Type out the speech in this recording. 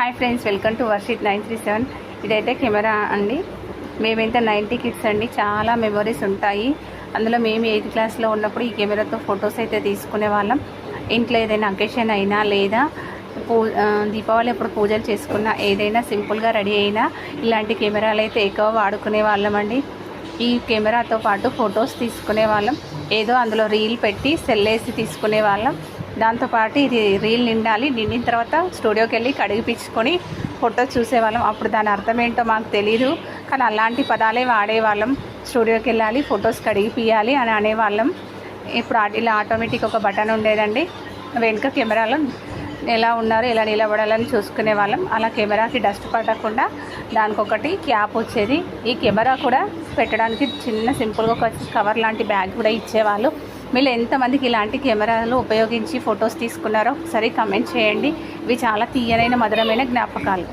Hi friends welcome to Varshith nine three seven. ఇదైతే camera అండి. మేమైతే నైంటీ కిడ్స్ అండి చాలా మెమరీస్ ఉంటాయి. అందులో మేము ఎయిత్ క్లాస్లో ఉన్నప్పుడు ఈ కెమెరాతో ఫొటోస్ అయితే తీసుకునే వాళ్ళం. ఇంట్లో ఏదైనా అకేషన్ అయినా లేదా పూ దీపావళి అప్పుడు పూజలు చేసుకున్నా ఏదైనా సింపుల్గా రెడీ అయినా ఇలాంటి కెమెరాలు అయితే ఎక్కువ వాడుకునే వాళ్ళం అండి. ఈ కెమెరాతో పాటు ఫొటోస్ తీసుకునే వాళ్ళం. ఏదో అందులో రీల్ పెట్టి సెల్ వేసి తీసుకునే వాళ్ళం. దాంతోపాటు ఇది రీల్ నిండాలి. నిండిన తర్వాత స్టూడియోకి వెళ్ళి కడిగిపించుకొని ఫోటో చూసేవాళ్ళం. అప్పుడు దాని అర్థం ఏంటో మాకు తెలియదు కానీ అలాంటి పదాలే వాడేవాళ్ళం. స్టూడియోకి వెళ్ళాలి ఫొటోస్ కడిగిపియాలి అని అనేవాళ్ళం. ఇప్పుడు ఇలా ఆటోమేటిక్ ఒక బటన్ ఉండేదండి. వెనుక కెమెరాలో ఎలా ఉన్నారు ఎలా నిలబడాలని చూసుకునే వాళ్ళం అలా కెమెరాకి డస్ట్ పడకుండా దానికొకటి క్యాప్ వచ్చేది. ఈ కెమెరా కూడా పెట్టడానికి చిన్న సింపుల్గా ఒక కవర్ లాంటి బ్యాగ్ కూడా ఇచ్చేవాళ్ళు. మీరు ఎంతమందికి ఇలాంటి కెమెరాలు ఉపయోగించి ఫొటోస్ తీసుకున్నారో ఒకసారి కమెంట్ చేయండి. ఇవి చాలా తీయనైన మధురమైన జ్ఞాపకాలు.